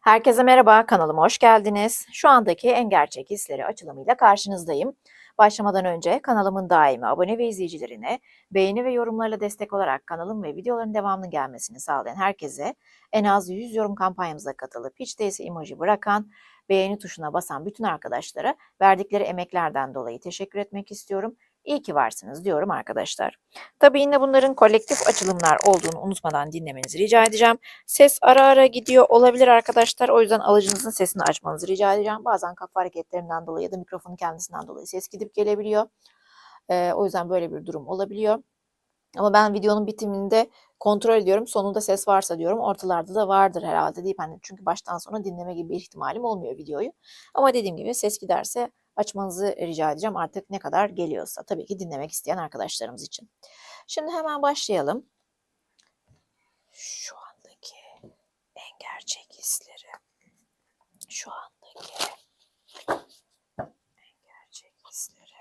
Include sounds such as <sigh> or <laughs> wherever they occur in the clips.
Herkese merhaba, kanalıma hoş geldiniz. Şu andaki en gerçek hisleri açılımıyla karşınızdayım. Başlamadan önce kanalımın daimi abone ve izleyicilerine beğeni ve yorumlarla destek olarak kanalım ve videoların devamlı gelmesini sağlayan herkese en az 100 yorum kampanyamıza katılıp hiç değilse emoji bırakan, beğeni tuşuna basan bütün arkadaşlara verdikleri emeklerden dolayı teşekkür etmek istiyorum. İyi ki varsınız diyorum arkadaşlar. Tabii yine bunların kolektif açılımlar olduğunu unutmadan dinlemenizi rica edeceğim. Ses ara ara gidiyor olabilir arkadaşlar. O yüzden alıcınızın sesini açmanızı rica edeceğim. Bazen kafa hareketlerinden dolayı ya da mikrofonun kendisinden dolayı ses gidip gelebiliyor. Ee, o yüzden böyle bir durum olabiliyor. Ama ben videonun bitiminde kontrol ediyorum. Sonunda ses varsa diyorum. Ortalarda da vardır herhalde deyip hani çünkü baştan sona dinleme gibi bir ihtimalim olmuyor videoyu. Ama dediğim gibi ses giderse açmanızı rica edeceğim artık ne kadar geliyorsa. Tabii ki dinlemek isteyen arkadaşlarımız için. Şimdi hemen başlayalım. Şu andaki en gerçek hisleri. Şu andaki en gerçek hisleri.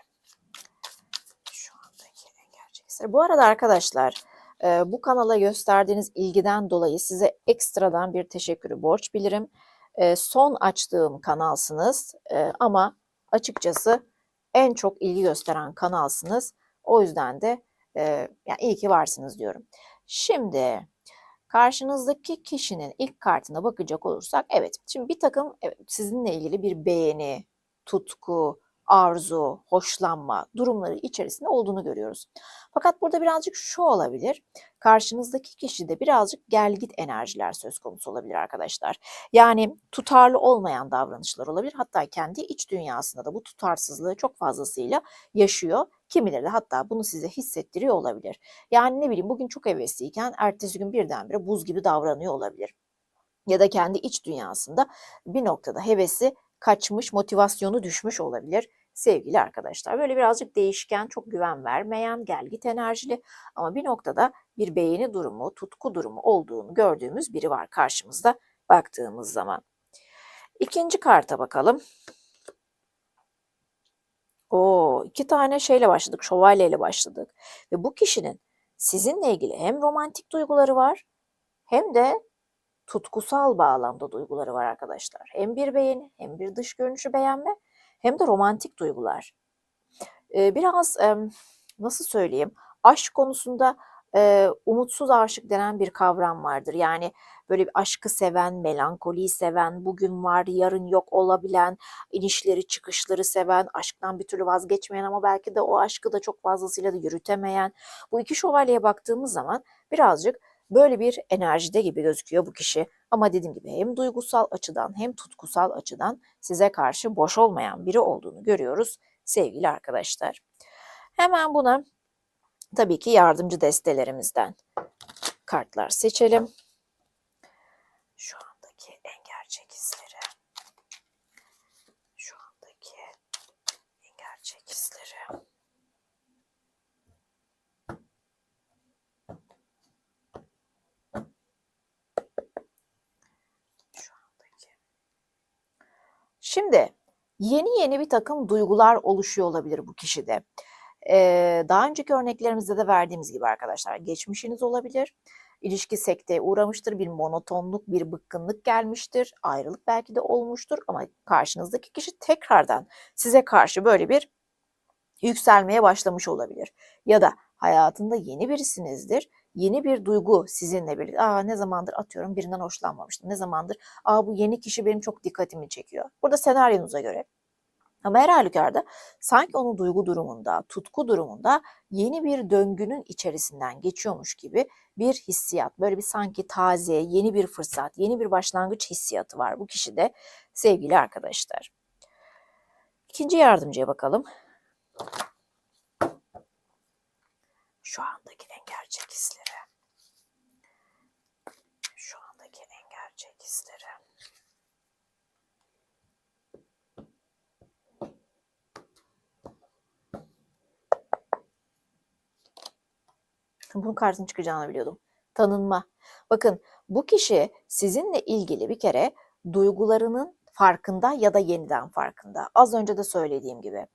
Şu andaki en gerçek hisleri. Bu arada arkadaşlar e, bu kanala gösterdiğiniz ilgiden dolayı size ekstradan bir teşekkürü borç bilirim. E, son açtığım kanalsınız e, ama açıkçası en çok ilgi gösteren kanalsınız. O yüzden de e, yani iyi ki varsınız diyorum. Şimdi karşınızdaki kişinin ilk kartına bakacak olursak evet şimdi bir takım evet, sizinle ilgili bir beğeni, tutku, arzu, hoşlanma durumları içerisinde olduğunu görüyoruz. Fakat burada birazcık şu olabilir. Karşınızdaki kişide birazcık gelgit enerjiler söz konusu olabilir arkadaşlar. Yani tutarlı olmayan davranışlar olabilir. Hatta kendi iç dünyasında da bu tutarsızlığı çok fazlasıyla yaşıyor. Kimileri de hatta bunu size hissettiriyor olabilir. Yani ne bileyim bugün çok hevesliyken ertesi gün birdenbire buz gibi davranıyor olabilir. Ya da kendi iç dünyasında bir noktada hevesi kaçmış, motivasyonu düşmüş olabilir sevgili arkadaşlar. Böyle birazcık değişken, çok güven vermeyen, gelgit enerjili ama bir noktada bir beğeni durumu, tutku durumu olduğunu gördüğümüz biri var karşımızda baktığımız zaman. İkinci karta bakalım. O iki tane şeyle başladık, şövalyeyle başladık. Ve bu kişinin sizinle ilgili hem romantik duyguları var hem de tutkusal bağlamda duyguları var arkadaşlar. Hem bir beğeni hem bir dış görünüşü beğenme hem de romantik duygular. Ee, biraz e, nasıl söyleyeyim aşk konusunda e, umutsuz aşık denen bir kavram vardır. Yani böyle bir aşkı seven, melankoliyi seven, bugün var yarın yok olabilen, inişleri çıkışları seven, aşktan bir türlü vazgeçmeyen ama belki de o aşkı da çok fazlasıyla da yürütemeyen. Bu iki şövalyeye baktığımız zaman birazcık böyle bir enerjide gibi gözüküyor bu kişi. Ama dediğim gibi hem duygusal açıdan hem tutkusal açıdan size karşı boş olmayan biri olduğunu görüyoruz sevgili arkadaşlar. Hemen buna tabii ki yardımcı destelerimizden kartlar seçelim. Şu andaki en gerçek hisleri. Şu andaki en gerçek hisleri. Şu andaki. Şimdi yeni yeni bir takım duygular oluşuyor olabilir bu kişide. Ee, daha önceki örneklerimizde de verdiğimiz gibi arkadaşlar geçmişiniz olabilir. İlişki sekteye uğramıştır, bir monotonluk, bir bıkkınlık gelmiştir, ayrılık belki de olmuştur ama karşınızdaki kişi tekrardan size karşı böyle bir yükselmeye başlamış olabilir. Ya da hayatında yeni birisinizdir, yeni bir duygu sizinle birlikte. Aa ne zamandır atıyorum birinden hoşlanmamıştım, ne zamandır aa bu yeni kişi benim çok dikkatimi çekiyor. Burada senaryonuza göre ama her halükarda sanki onun duygu durumunda, tutku durumunda yeni bir döngünün içerisinden geçiyormuş gibi bir hissiyat. Böyle bir sanki taze, yeni bir fırsat, yeni bir başlangıç hissiyatı var bu kişide sevgili arkadaşlar. İkinci yardımcıya bakalım. Şu andaki en gerçek hisleri. Şu andaki en gerçek hisleri. Bunun karşısına çıkacağını biliyordum. Tanınma. Bakın bu kişi sizinle ilgili bir kere duygularının farkında ya da yeniden farkında. Az önce de söylediğim gibi.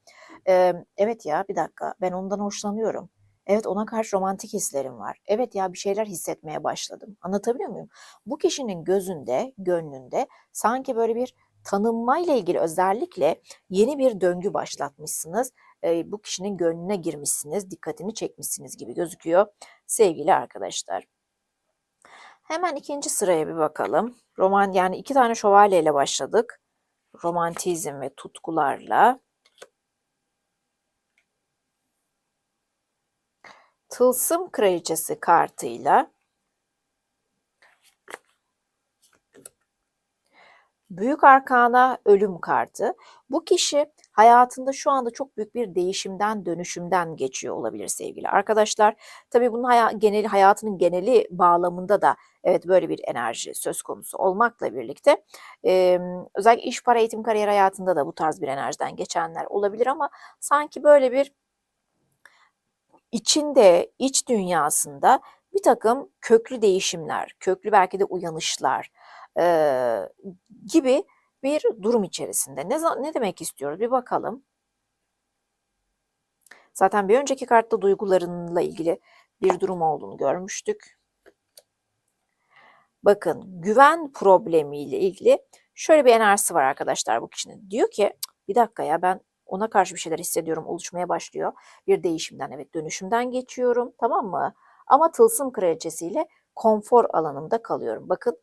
Ee, evet ya bir dakika ben ondan hoşlanıyorum. Evet ona karşı romantik hislerim var. Evet ya bir şeyler hissetmeye başladım. Anlatabiliyor muyum? Bu kişinin gözünde, gönlünde sanki böyle bir tanınmayla ilgili özellikle yeni bir döngü başlatmışsınız. Ee, bu kişinin gönlüne girmişsiniz, dikkatini çekmişsiniz gibi gözüküyor sevgili arkadaşlar. Hemen ikinci sıraya bir bakalım. Roman yani iki tane şövalyeyle başladık. Romantizm ve tutkularla. Tılsım Kraliçesi kartıyla Büyük Arkana Ölüm kartı. Bu kişi hayatında şu anda çok büyük bir değişimden, dönüşümden geçiyor olabilir sevgili arkadaşlar. Tabii bunun haya, geneli, hayatının geneli bağlamında da evet böyle bir enerji söz konusu olmakla birlikte e, özellikle iş, para, eğitim, kariyer hayatında da bu tarz bir enerjiden geçenler olabilir ama sanki böyle bir içinde, iç dünyasında bir takım köklü değişimler, köklü belki de uyanışlar e, gibi bir durum içerisinde. Ne, ne demek istiyoruz? Bir bakalım. Zaten bir önceki kartta duygularınla ilgili bir durum olduğunu görmüştük. Bakın güven problemiyle ilgili şöyle bir enerjisi var arkadaşlar bu kişinin. Diyor ki bir dakika ya ben ona karşı bir şeyler hissediyorum, oluşmaya başlıyor. Bir değişimden, evet dönüşümden geçiyorum, tamam mı? Ama tılsım kraliçesiyle konfor alanımda kalıyorum. Bakın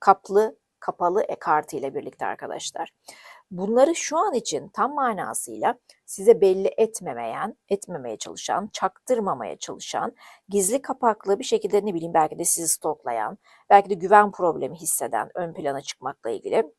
kaplı, kapalı e kartı ile birlikte arkadaşlar. Bunları şu an için tam manasıyla size belli etmemeyen, etmemeye çalışan, çaktırmamaya çalışan, gizli kapaklı bir şekilde ne bileyim belki de sizi stoklayan, belki de güven problemi hisseden, ön plana çıkmakla ilgili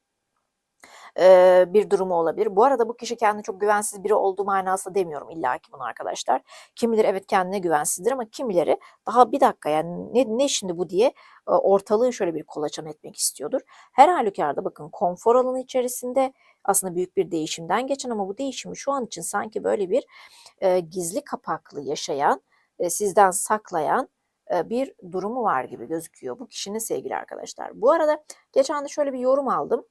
bir durumu olabilir. Bu arada bu kişi kendine çok güvensiz biri olduğu manasında demiyorum illa ki bunu arkadaşlar. Kimileri evet kendine güvensizdir ama kimileri daha bir dakika yani ne, ne şimdi bu diye e, ortalığı şöyle bir kolaçan etmek istiyordur. Her halükarda bakın konfor alanı içerisinde aslında büyük bir değişimden geçen ama bu değişimi şu an için sanki böyle bir e, gizli kapaklı yaşayan, e, sizden saklayan e, bir durumu var gibi gözüküyor bu kişinin sevgili arkadaşlar. Bu arada geçen de şöyle bir yorum aldım.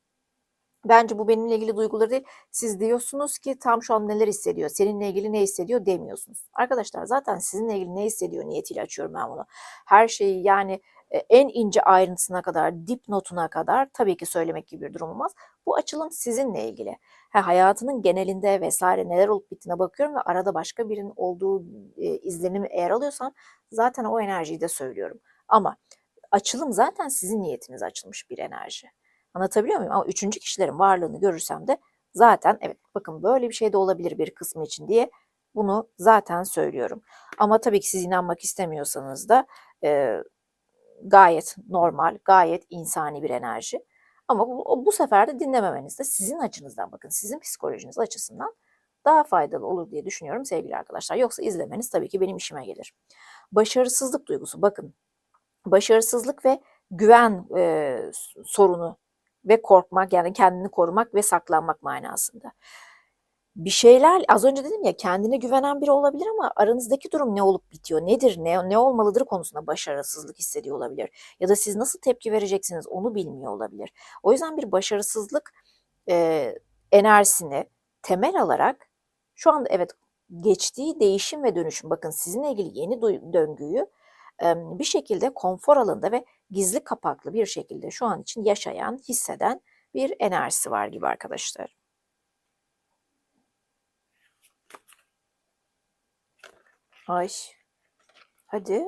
Bence bu benimle ilgili duyguları değil. Siz diyorsunuz ki tam şu an neler hissediyor, seninle ilgili ne hissediyor demiyorsunuz. Arkadaşlar zaten sizinle ilgili ne hissediyor niyetiyle açıyorum ben bunu. Her şeyi yani e, en ince ayrıntısına kadar, dip notuna kadar tabii ki söylemek gibi bir durum olmaz. Bu açılım sizinle ilgili. Ha, hayatının genelinde vesaire neler olup bittiğine bakıyorum ve arada başka birinin olduğu e, izlenimi eğer alıyorsam zaten o enerjiyi de söylüyorum. Ama açılım zaten sizin niyetiniz açılmış bir enerji. Anlatabiliyor muyum? Ama üçüncü kişilerin varlığını görürsem de zaten evet bakın böyle bir şey de olabilir bir kısmı için diye bunu zaten söylüyorum. Ama tabii ki siz inanmak istemiyorsanız da e, gayet normal, gayet insani bir enerji. Ama bu, bu sefer de dinlememeniz de sizin açınızdan bakın, sizin psikolojiniz açısından daha faydalı olur diye düşünüyorum sevgili arkadaşlar. Yoksa izlemeniz tabii ki benim işime gelir. Başarısızlık duygusu bakın. Başarısızlık ve güven e, sorunu ve korkmak yani kendini korumak ve saklanmak manasında. Bir şeyler az önce dedim ya kendine güvenen biri olabilir ama aranızdaki durum ne olup bitiyor, nedir, ne, ne olmalıdır konusunda başarısızlık hissediyor olabilir. Ya da siz nasıl tepki vereceksiniz onu bilmiyor olabilir. O yüzden bir başarısızlık e, enerjisini temel alarak şu anda evet geçtiği değişim ve dönüşüm bakın sizinle ilgili yeni döngüyü bir şekilde konfor alanında ve gizli kapaklı bir şekilde şu an için yaşayan, hisseden bir enerjisi var gibi arkadaşlar. Ay. Hadi.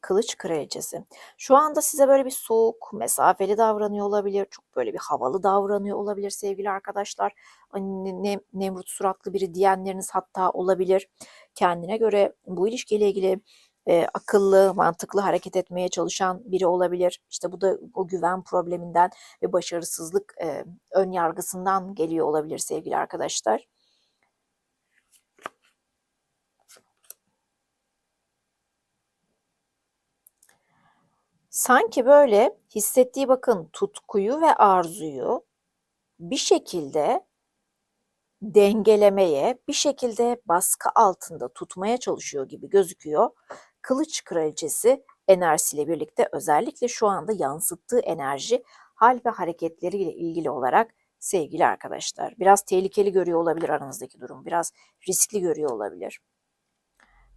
Kılıç kraliçesi. Şu anda size böyle bir soğuk, mesafeli davranıyor olabilir. Çok böyle bir havalı davranıyor olabilir sevgili arkadaşlar. Hani ne, Nemrut suratlı biri diyenleriniz hatta olabilir. Kendine göre bu ilişkiyle ilgili e, akıllı, mantıklı hareket etmeye çalışan biri olabilir. İşte bu da o güven probleminden ve başarısızlık e, ön yargısından geliyor olabilir sevgili arkadaşlar. Sanki böyle hissettiği bakın tutkuyu ve arzuyu bir şekilde dengelemeye, bir şekilde baskı altında tutmaya çalışıyor gibi gözüküyor. Kılıç kraliçesi enerjisiyle birlikte özellikle şu anda yansıttığı enerji hal ve hareketleriyle ilgili olarak sevgili arkadaşlar. Biraz tehlikeli görüyor olabilir aranızdaki durum. Biraz riskli görüyor olabilir.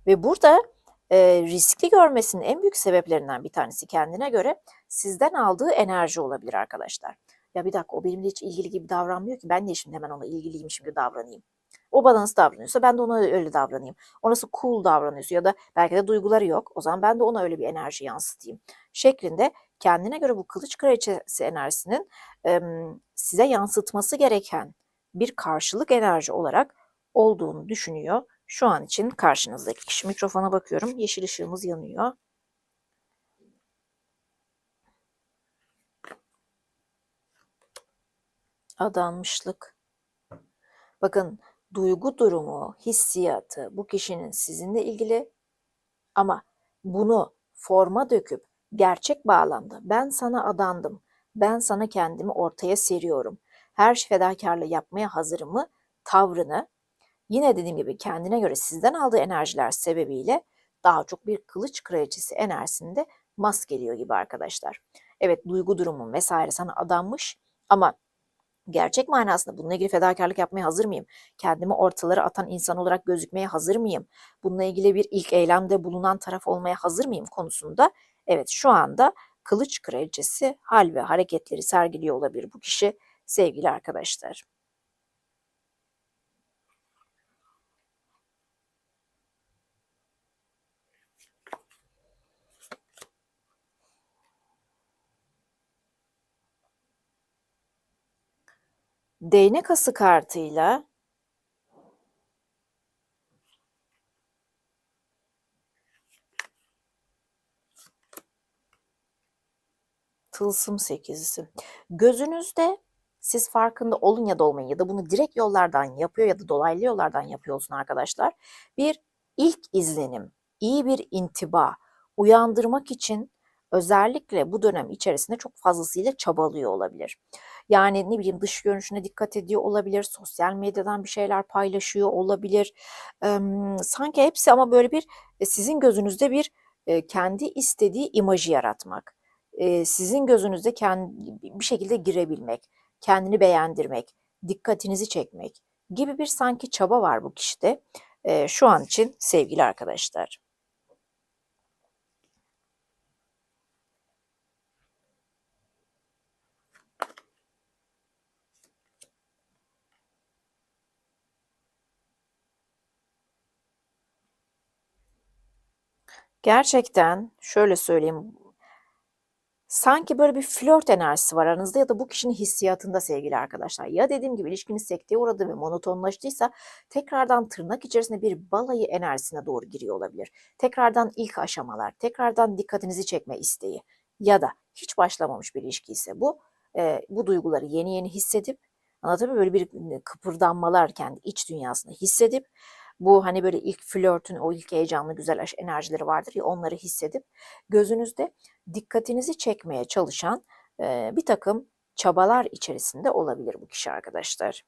Ve burada e, riskli görmesinin en büyük sebeplerinden bir tanesi kendine göre sizden aldığı enerji olabilir arkadaşlar. Ya bir dakika o benimle hiç ilgili gibi davranmıyor ki ben de şimdi hemen ona ilgiliymişim gibi davranayım. O bana nasıl davranıyorsa ben de ona öyle davranayım. O nasıl cool davranıyorsa ya da belki de duyguları yok. O zaman ben de ona öyle bir enerji yansıtayım. Şeklinde kendine göre bu kılıç kraliçesi enerjisinin size yansıtması gereken bir karşılık enerji olarak olduğunu düşünüyor. Şu an için karşınızdaki kişi mikrofona bakıyorum. Yeşil ışığımız yanıyor. Adanmışlık. Bakın duygu durumu, hissiyatı bu kişinin sizinle ilgili ama bunu forma döküp gerçek bağlamda ben sana adandım, ben sana kendimi ortaya seriyorum, her şey fedakarlığı yapmaya hazırımı tavrını yine dediğim gibi kendine göre sizden aldığı enerjiler sebebiyle daha çok bir kılıç kraliçesi enerjisinde maskeliyor gibi arkadaşlar. Evet duygu durumun vesaire sana adanmış ama gerçek manasında bununla ilgili fedakarlık yapmaya hazır mıyım? Kendimi ortalara atan insan olarak gözükmeye hazır mıyım? Bununla ilgili bir ilk eylemde bulunan taraf olmaya hazır mıyım konusunda evet şu anda kılıç kraliçesi hal ve hareketleri sergiliyor olabilir bu kişi sevgili arkadaşlar. Değnek ası kartıyla tılsım sekizisi. Gözünüzde siz farkında olun ya da olmayın ya da bunu direkt yollardan yapıyor ya da dolaylı yollardan yapıyor olsun arkadaşlar. Bir ilk izlenim, iyi bir intiba uyandırmak için özellikle bu dönem içerisinde çok fazlasıyla çabalıyor olabilir. Yani ne bileyim dış görünüşüne dikkat ediyor olabilir, sosyal medyadan bir şeyler paylaşıyor olabilir. Ee, sanki hepsi ama böyle bir sizin gözünüzde bir e, kendi istediği imajı yaratmak. E, sizin gözünüzde kendi, bir şekilde girebilmek, kendini beğendirmek, dikkatinizi çekmek gibi bir sanki çaba var bu kişide. E, şu an için sevgili arkadaşlar. Gerçekten şöyle söyleyeyim. Sanki böyle bir flört enerjisi var aranızda ya da bu kişinin hissiyatında sevgili arkadaşlar. Ya dediğim gibi ilişkiniz sekteye uğradı ve monotonlaştıysa tekrardan tırnak içerisinde bir balayı enerjisine doğru giriyor olabilir. Tekrardan ilk aşamalar, tekrardan dikkatinizi çekme isteği ya da hiç başlamamış bir ilişki ise bu e, bu duyguları yeni yeni hissedip anlatabiliyor böyle bir kıpırdanmalar kendi iç dünyasında hissedip bu hani böyle ilk flörtün o ilk heyecanlı güzel enerjileri vardır ya onları hissedip gözünüzde dikkatinizi çekmeye çalışan e, bir takım çabalar içerisinde olabilir bu kişi arkadaşlar.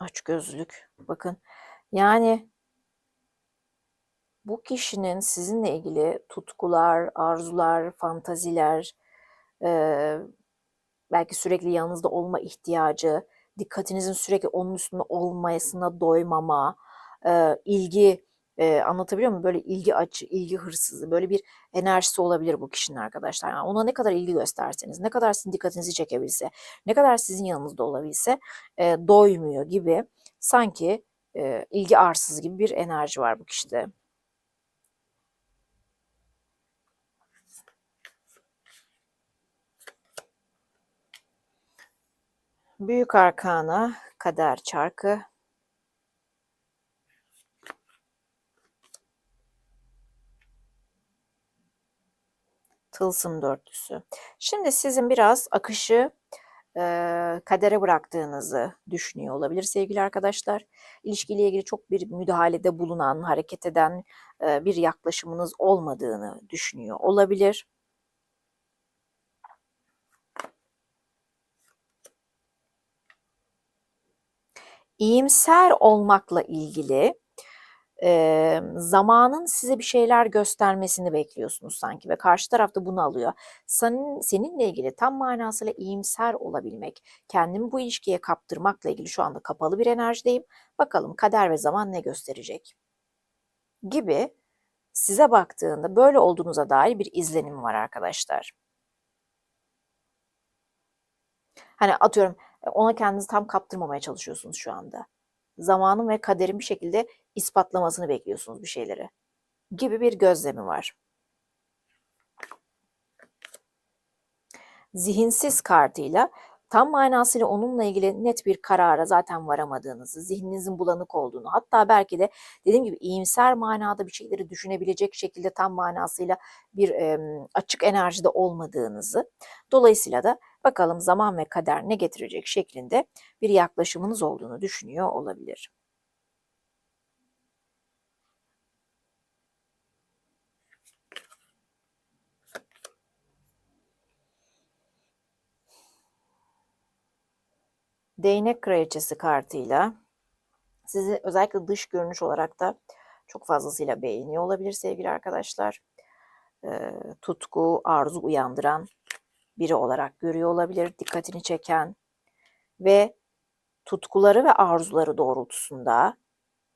Aç gözlük. Bakın yani bu kişinin sizinle ilgili tutkular, arzular, fantaziler, e, belki sürekli yanınızda olma ihtiyacı, dikkatinizin sürekli onun üstünde olmayasına doymama, e, ilgi e, anlatabiliyor muyum? Böyle ilgi açı, ilgi hırsızı, böyle bir enerjisi olabilir bu kişinin arkadaşlar. Yani ona ne kadar ilgi gösterseniz, ne kadar sizin dikkatinizi çekebilse, ne kadar sizin yanınızda olabilse e, doymuyor gibi sanki e, ilgi arsız gibi bir enerji var bu kişide. Büyük Arkana, Kader Çarkı. Tılsım dörtlüsü. Şimdi sizin biraz akışı e, kadere bıraktığınızı düşünüyor olabilir sevgili arkadaşlar. İlişkiyle ilgili çok bir müdahalede bulunan, hareket eden e, bir yaklaşımınız olmadığını düşünüyor olabilir. İyimser olmakla ilgili e, zamanın size bir şeyler göstermesini bekliyorsunuz sanki ve karşı taraf da bunu alıyor. Senin, seninle ilgili tam manasıyla iyimser olabilmek, kendimi bu ilişkiye kaptırmakla ilgili şu anda kapalı bir enerjideyim. Bakalım kader ve zaman ne gösterecek? Gibi size baktığında böyle olduğunuza dair bir izlenim var arkadaşlar. Hani atıyorum ona kendinizi tam kaptırmamaya çalışıyorsunuz şu anda. Zamanın ve kaderin bir şekilde ispatlamasını bekliyorsunuz bir şeyleri. Gibi bir gözlemi var. Zihinsiz kartıyla tam manasıyla onunla ilgili net bir karara zaten varamadığınızı, zihninizin bulanık olduğunu, hatta belki de dediğim gibi iyimser manada bir şeyleri düşünebilecek şekilde tam manasıyla bir e, açık enerjide olmadığınızı, dolayısıyla da bakalım zaman ve kader ne getirecek şeklinde bir yaklaşımınız olduğunu düşünüyor olabilir. Değnek Kraliçesi kartıyla sizi özellikle dış görünüş olarak da çok fazlasıyla beğeniyor olabilir sevgili arkadaşlar. E, tutku, arzu uyandıran biri olarak görüyor olabilir, dikkatini çeken ve tutkuları ve arzuları doğrultusunda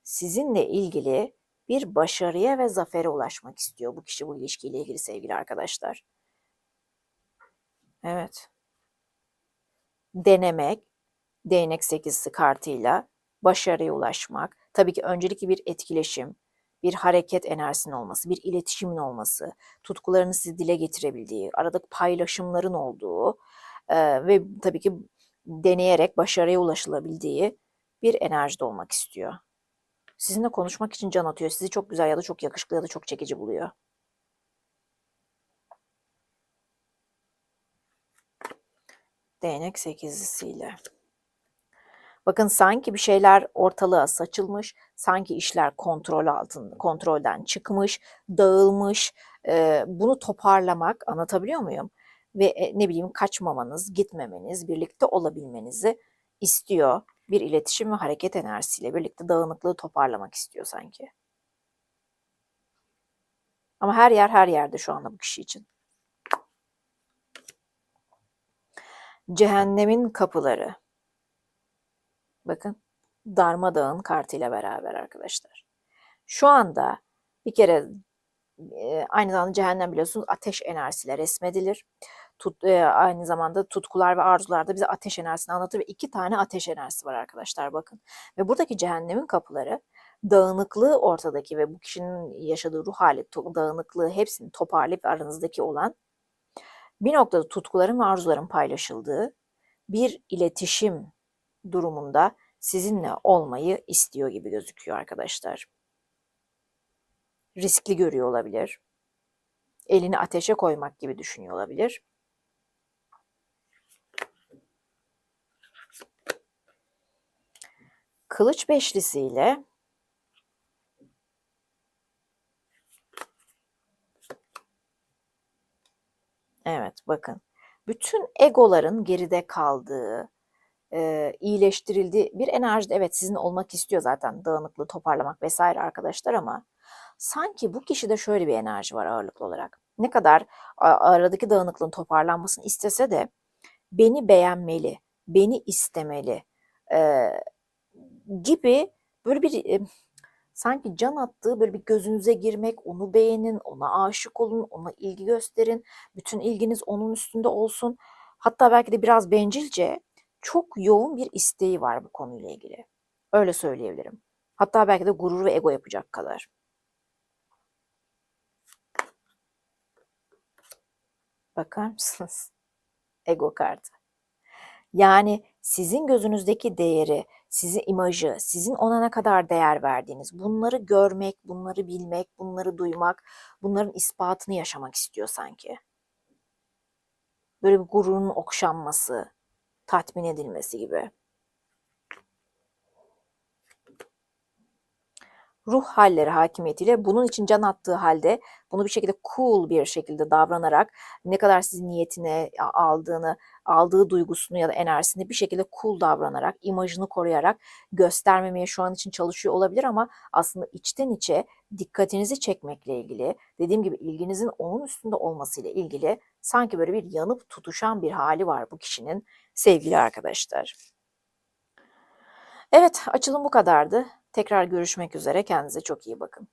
sizinle ilgili bir başarıya ve zafere ulaşmak istiyor bu kişi bu ilişkiyle ilgili sevgili arkadaşlar. Evet. Denemek, değnek sekizisi kartıyla başarıya ulaşmak. Tabii ki öncelikli bir etkileşim, bir hareket enerjisinin olması, bir iletişimin olması, tutkularını sizi dile getirebildiği, aradaki paylaşımların olduğu e, ve tabii ki deneyerek başarıya ulaşılabildiği bir enerjide olmak istiyor. Sizinle konuşmak için can atıyor. Sizi çok güzel ya da çok yakışıklı ya da çok çekici buluyor. Değnek sekizlisiyle. Bakın sanki bir şeyler ortalığa saçılmış, sanki işler kontrol altında, kontrolden çıkmış, dağılmış. E, bunu toparlamak, anlatabiliyor muyum? Ve e, ne bileyim kaçmamanız, gitmemeniz, birlikte olabilmenizi istiyor. Bir iletişim ve hareket enerjisiyle birlikte dağınıklığı toparlamak istiyor sanki. Ama her yer her yerde şu anda bu kişi için. Cehennemin kapıları. Bakın darmadağın kartıyla beraber arkadaşlar. Şu anda bir kere e, aynı zamanda cehennem biliyorsunuz ateş enerjisiyle resmedilir. Tut, e, aynı zamanda tutkular ve arzular da bize ateş enerjisini anlatır ve iki tane ateş enerjisi var arkadaşlar bakın. Ve buradaki cehennemin kapıları dağınıklığı ortadaki ve bu kişinin yaşadığı ruh hali dağınıklığı hepsini toparlayıp aranızdaki olan bir noktada tutkuların ve arzuların paylaşıldığı bir iletişim durumunda sizinle olmayı istiyor gibi gözüküyor arkadaşlar. Riskli görüyor olabilir. Elini ateşe koymak gibi düşünüyor olabilir. Kılıç beşlisiyle Evet bakın. Bütün egoların geride kaldığı, e, iyileştirildi. Bir enerjide evet sizin olmak istiyor zaten dağınıklığı toparlamak vesaire arkadaşlar ama sanki bu kişide şöyle bir enerji var ağırlıklı olarak. Ne kadar aradaki dağınıklığın toparlanmasını istese de beni beğenmeli, beni istemeli e, gibi böyle bir e, sanki can attığı böyle bir gözünüze girmek, onu beğenin, ona aşık olun, ona ilgi gösterin, bütün ilginiz onun üstünde olsun. Hatta belki de biraz bencilce çok yoğun bir isteği var bu konuyla ilgili. Öyle söyleyebilirim. Hatta belki de gurur ve ego yapacak kadar. Bakar mısınız? <laughs> Ego kartı. Yani sizin gözünüzdeki değeri, sizin imajı, sizin ona ne kadar değer verdiğiniz, bunları görmek, bunları bilmek, bunları duymak, bunların ispatını yaşamak istiyor sanki. Böyle bir gururun okşanması, tatmin edilmesi gibi. ruh halleri hakimiyetiyle bunun için can attığı halde bunu bir şekilde cool bir şekilde davranarak ne kadar sizin niyetine aldığını, aldığı duygusunu ya da enerjisini bir şekilde cool davranarak, imajını koruyarak göstermemeye şu an için çalışıyor olabilir ama aslında içten içe dikkatinizi çekmekle ilgili, dediğim gibi ilginizin onun üstünde olmasıyla ilgili sanki böyle bir yanıp tutuşan bir hali var bu kişinin sevgili arkadaşlar. Evet, açılım bu kadardı. Tekrar görüşmek üzere. Kendinize çok iyi bakın.